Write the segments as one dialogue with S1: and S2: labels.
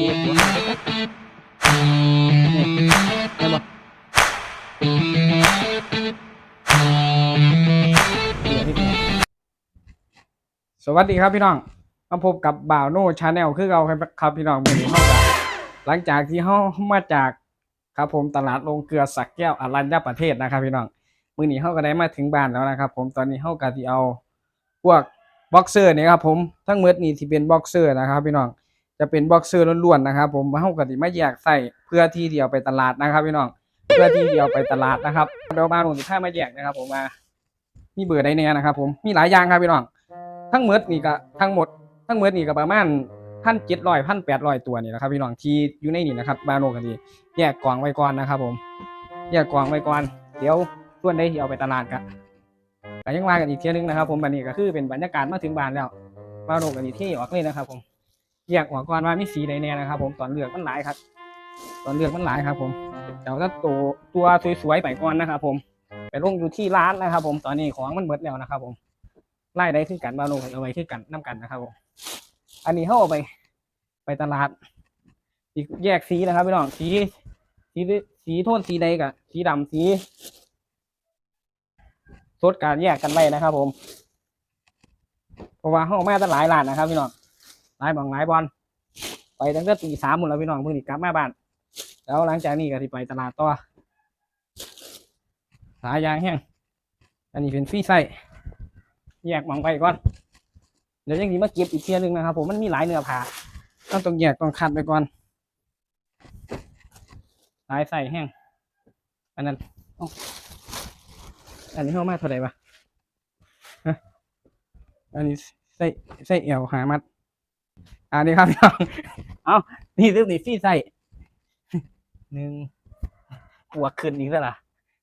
S1: สวัสดีครับพี่น้อง มาพบกับบ่าวโน่ชาแนลคือเราครับพี่น้องวันนี้เขาจะหลังจากที่เข้ามาจากครับผมตลาดลงเกลือสักแก้วอรัญญประเทศนะครับพี่น้องมือหนีเข้าก็ได้มาถึงบ้านแล้วนะครับผมตอนนี้เข้าก็ที่เอาพวกบ็อกเซอร์นี่ครับผมทั้งหมดนี่ที่เป็นบ็อกเซอร์นะครับพี่น้อง จะเป็นบ็อกเซอร์ล้วนๆนะครับ ผมเขาก็ที่มาแยกใส่เพื่อที่เดียวไปตลาดนะครับพี่น้องเพื่อที่เดียวไปตลาดนะครับเดี๋ยวมาลงที่ท่ามาแยกนะครับ ผมมามีเบอร์ได้เนี่ยนะครับ ผมมีหลายอย่างครับพี่น้องทั้งหมดนี่ก็ทั้งหมด ทั้งหมดนี่ก็ประมาณพันเจ็ดร้อยพันแปดร้อยตัวนี่นะครับพี่น้องที่อยู่ในนี่นะครับบาโนกันดีแยกกล่องไว้ก่อนนะครับ ผมแยกกล่องไว้ก่อนเดี๋ยวส่วนได้ที่เอาไปตลาดกันก็ยังว่ากันอีกเที่ยนึงนะครับ ผมบันนี้ก็คือเป็นบรรยากาศมาถึงบ้านแล้วบาโนกันดีที่ออกเลยนะครับ ผม แยกออกก่อนว่ามีสีใดแน่นะครับ ผมตอนเลือกมันหลายครับ ตอนเลือกมันหลายครับ ผมเดี๋ยวถ้าตัวตัวสวยๆไปก่อนนะครับ ผมไปลงอยู่ที่ร้านนะครับ ผมตอนนี้ของมันหมดแล้วนะครับ ผมไล่ได้คือกันบาโลเอาไว้คือกันน้ากันนะครับผมอันนี้เขาเอาไป ไปตลาดอีกแยกสีนะครับพี่น้องสีสีสีโทนสีใดกับสีดำสีสดการแยกกันไว้นะครับ ผมเพราะว่าเขาเอามาตั้งหลายร้านนะครับพี่น้อง หลายบองหลายบอลไปตั้งแต่ตีสามหมดแล้วพี่น้องเพิ่งกลับมาบ้าน แล้วหลังจากนี้ก็ที่ไปตลาดต่อสายยางแห้งอันนี้เป็นฟรีไส้แยกมองไปก่อน เดี๋ยวยังดีมาเก็บอีกเทียนึงนะครับ ผมมันมีหลายเนื้อผ้าต้องต้องแยกต้องคัดไปก่อนลายใส่แห้งอันนั้นอันนี้เข้ามาเท่าไหร่ปะฮะอันนี้ใส่ใส่เอวหามัด อันนี้ครับพี่น้องเอานี่ซื้อนี่ฟี่ใส่หนึ่งหัวขึ้นอีกแล้วล่ะ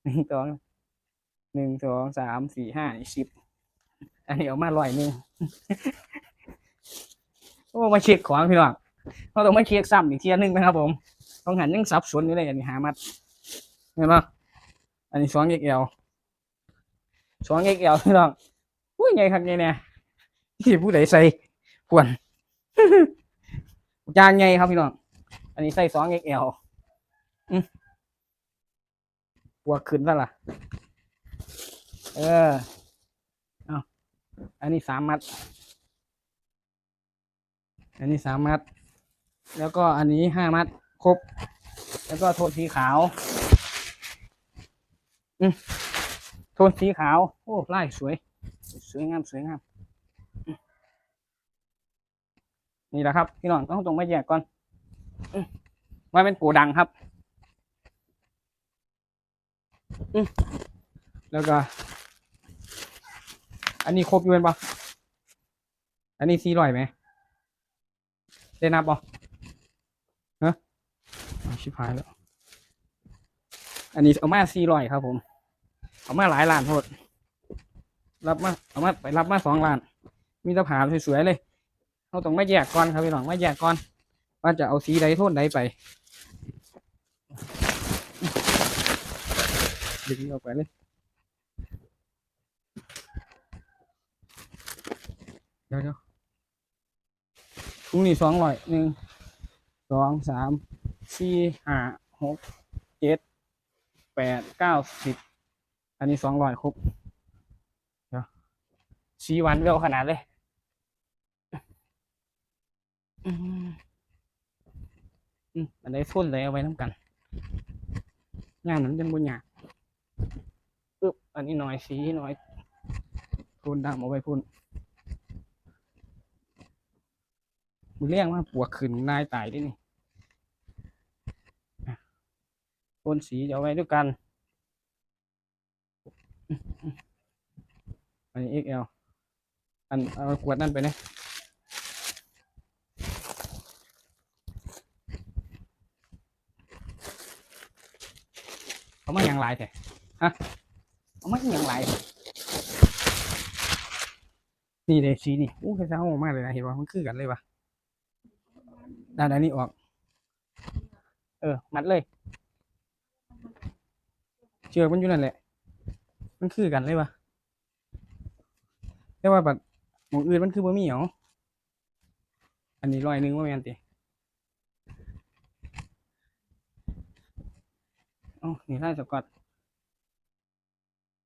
S1: หนึ่งสองหนึ่งสองสามสี่ห้าสิบอันนี้เอามาลอยหนึงโอ้มาเช็คของพี่น้องเราต้องมาเช็คซ้ำอีกเทียนึงนะครับ ผมต้องหันยังสับสนอยู่เลยอันนี้หามัดเห็นปะอันนี้สองเอ็กเอลสองเอ็กเอลพี่น้องอุ้ยไงครับไงเนี่ยที่ผู้ใดใส่ควร จานงไงครับพี่น้อง อันนี้ใส่สองเอ็กเอลหัวขึ้นแล้วล่ะ เอออันนี้สามมัด อันนี้สามมัด แล้วก็อันนี้ห้ามัด ครบ แล้วก็โทนสีขาว อืมโทนสีขาว โอ้ไล่สวย สวยงาม สวยงามอืม นี่แหละครับพี่น้องต้องตรงมาแยกก่อนมว่าเป็นโกดังครับอแล้วก็ อันนี้ครบอยู่เป็นปะอันนี้สี่ร้อยไหมได้นับปะฮะอ้าวชิบหายแล้ว อันนี้เอามาสี่ร้อยครับ ผม เอามาหลายล้านโทษรับมาเอามาไปรับมาสองล้าน มีตะผาสวยๆเลย เราต้องมาแยกก่อนครับพี่น้องมาแยกก่อนว่าจะเอาสีใดโทษใดไปดึงออกไปเลยเดี๋ยวเดี๋ยวพรุ่งนี้สองร้อยหนึ่งสองสามสี่ห้าหกเจ็ดแปดเก้าสิบอันนี้สองร้อยครบเดี๋ยวสีวันเร็วขนาดเลย อืมอันนี้ทุ่นเลยเอาไว้น้ำกัน งานนั้นเป็นบุญยาอึ๊บอันนี้หน่อยสีหน่อยพูนดำเอาไว้พูนมือเลี้ยงว่าปวกขึ้นนายตายด้วยนี่อ่นสีเอาไว้ด้วยกัน อันนี้ XL อันเอาขวดนั่นไปเนะ เอามาอย่างไรแท้ฮะเอามาอย่างไรนี่เลยสีนี่อู้กระเช้ามากเลยนะเห็นว่ามันคือกันเลยปะด้านนนี้ออก เออ มัดเลย เชือกมันอยู่นั่นแหละ มันคือกันเลยวะแต่ว่าแบบหมองอื่นมันคือบ่มีเหรออันนี้ร้อยหนึ่งว่าแมนติ อ๋อนี่ไล่สกอต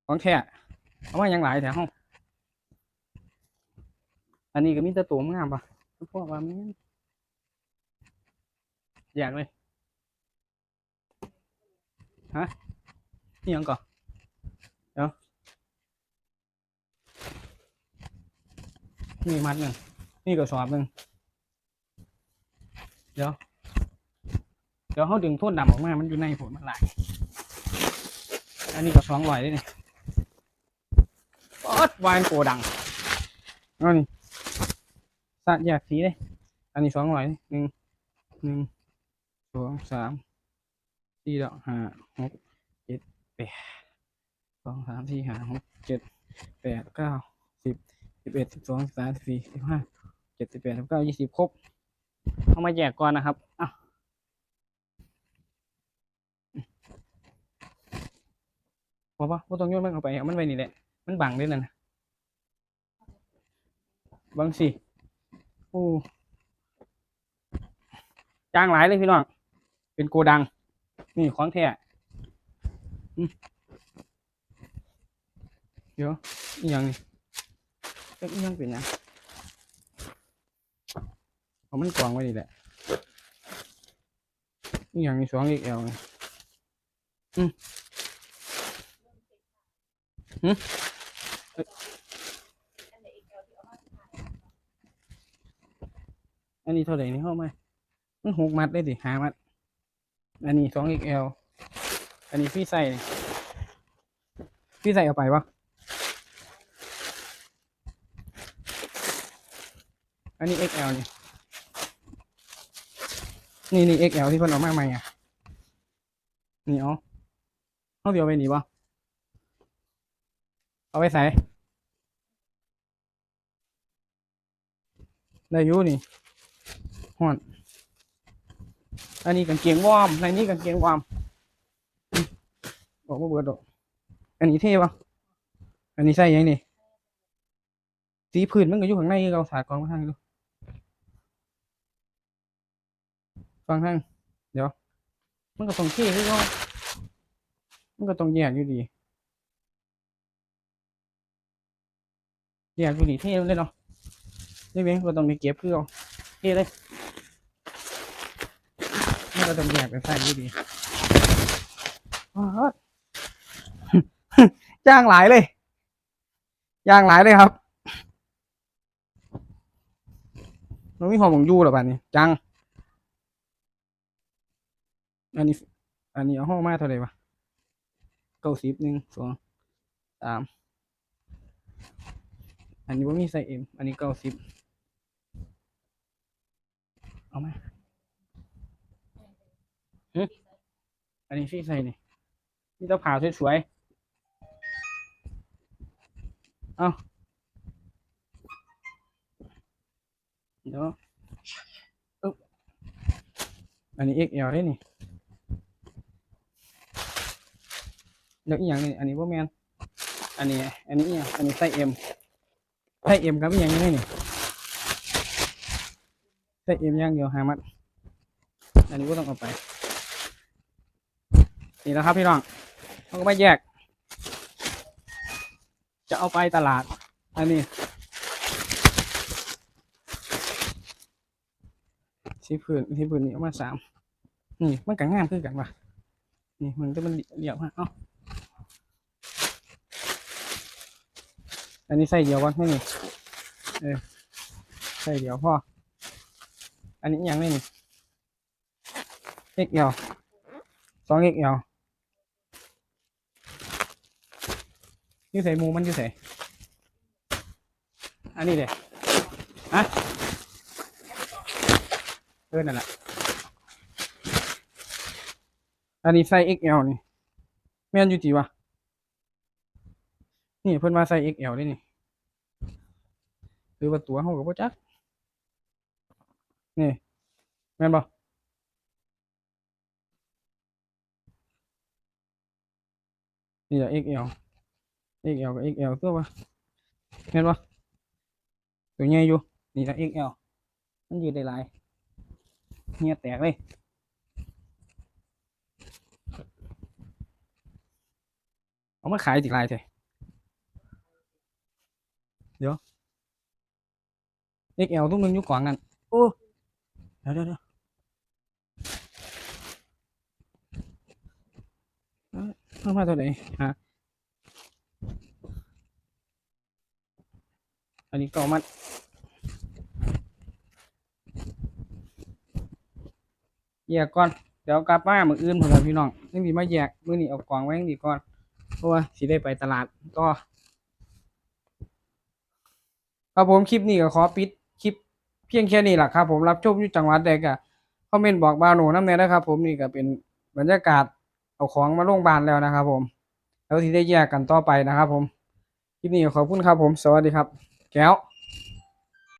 S1: ของแท้เอามาอย่างหลายแถวห้องอันนี้ก็มีแต่ตัวงามปะพวกว่าม่นอยากเลยฮะนี่ยังก่อนเดี๋ยวนี่มัดหนึ่งนี่ก็สอบหนึ่งเดี๋ยว เดี๋ยวเขาดึงโทษดำออกมา มันอยู่ในผลมันหลายอันนี้ก็สองร้อยเลยนี่ปอดวายโกดังอานี่สัตว์แยกสีเลยอันนี้สองร้อยหนึ่งหนึ่งสองสามสี่ดอกห้าหกเจ็ดแปดสองสามสี่ห้าหกเจ็ดแปดเก้าสิบสิบเอ็ดสิบสองสิบสามสิบสี่สิบห้าเจ็ดสิบแปดสิบเก้ายี่สิบครบเอามาแยกก่อนนะครับอะ บอกว่าว่าต้องโยนมันเข้าไปเอามันไว้นี่แหละ มันบังด้วยนั่นน่ะบังสิโอ้จ้างหลายเลยพี่น้อง เป็นโกดัง นี่ของแท้อืมเดี๋ยวอีหยังนี่เอ๊ะอีหยังเป็นหยังเอามันกวางไว้ดีแหละอีหยังนี่สองเอ็กเอลนี่อืม อันนี้เท่าไหร่นี่เข้ามามันหกมัดได้ดิหามัด อันนี้สอง XL อันนี้พี่ใส่พี่ใส่เอาไปปะอันนี้ XL นี่นี่นี่ XL ที่เพิ่นเอามาใหม่อะ นี่เอเอาเดี๋ยวไปนี่ปะ เอาไปใส่ได้อยู่นี่ฮอนอันนี้กางเกงวอร์มในนี้กางเกงวอร์มอืมบอกว่าเบิดดอกอันนี้เท่ปะอันนี้ใส่ยังนี่สีพื้นมันก็อยู่ข้างในเราสาดกองมาทางดูฟังทางเดี๋ยว มันก็ต้องเท่คือเรามันก็ต้องแยกอยู่ดี แยกอยู่ดีเท่เลยเนาะนี่เว้ยก็ต้องไปเก็บคือเท่เลยมันก็ต้องแยกไปใส่อยู่ดีอ๋อจ้างหลายเลยย่างหลายเลยครับมันมีหอมของยูหรอป่านนี้จัง อันนี้ อันนี้เอาห้องมาเท่าไหร่วะเก้าสิบหนึ่งสองสาม อันนี้ว่ามีใส่เอ็มอันนี้เก้าสิบเอาไหมอันนี้พี่ใส่นี่นี่ต้องผ่าสวยๆเอาเดี๋ยวอันนี้ XL ได้นี่เดี๋ยวอีกอย่างนึงอันนี้ว่าแมนอันนี้ อันนี้อันนี้ไส้ M ไส้ M ครับอีกอย่างนี้นี่ไส้ M อย่างเดียวหามัด อันนี้ก็ต้องเอาไป นี่นะครับพี่น้องต้องก็ไปแยก จะเอาไปตลาด อันนี้ที่พื้นที่พื้นนี่เอามาสามนี่มันกังงามคือกันว่ะนี่มันจะมันเดี่ยวมาเอ้า อันนี้ใส่เดียววะไม่นี่เออใส่เดียวพ่อ อันนี้ยังไม่นี่ XL สอง XL อยูใส่หมูมันอยูใส่อันนี้เด้อะเออนั่นแหละอันนี้ใส่ XL นี่แม่นอยู่จีวะนี่เพิ่นมาใส่ XL ได้นี่ หรือว่าตัวเขากับพ่จักนี่แม่นบ่นี่แหละ XL XL กับ XL ตัววะเห็นปะตัวใหญ่อยู่นี่ละ XL มันยืด ได้หลายเงียแตกเลยเอามาขายติลายเถอะเดี๋ยว XL ทุกนึงอยู่กว่างกันโอ้เดี๋ยวเดี๋ยวเดี๋ยวเอ้ยเอามาตัวไหนฮะอันนี้ก็เอามัดแยกก่อน เดี๋ยวกลับมามืออื่นผมเลยพี่น้องยังดีมาแยกมือนี้เอากล่องไว้ยังดีก่อน เพราะว่าสิได้ไปตลาดก็ครับผมคลิปนี้ก็ขอปิดคลิปเพียงแค่นี้แหละครับผมรับชมอยู่จังหวัดใดก็คอมเมนต์บอกบานหนูน้ำเนยนะครับ ผมนี่ก็เป็นบรรยากาศเอาของมาโรงพยาบาลแล้วนะครับ ผม แล้วที่ได้แยกกันต่อไปนะครับ ผมคลิปนี้ขอบคุณครับผม สวัสดีครับ แก้ว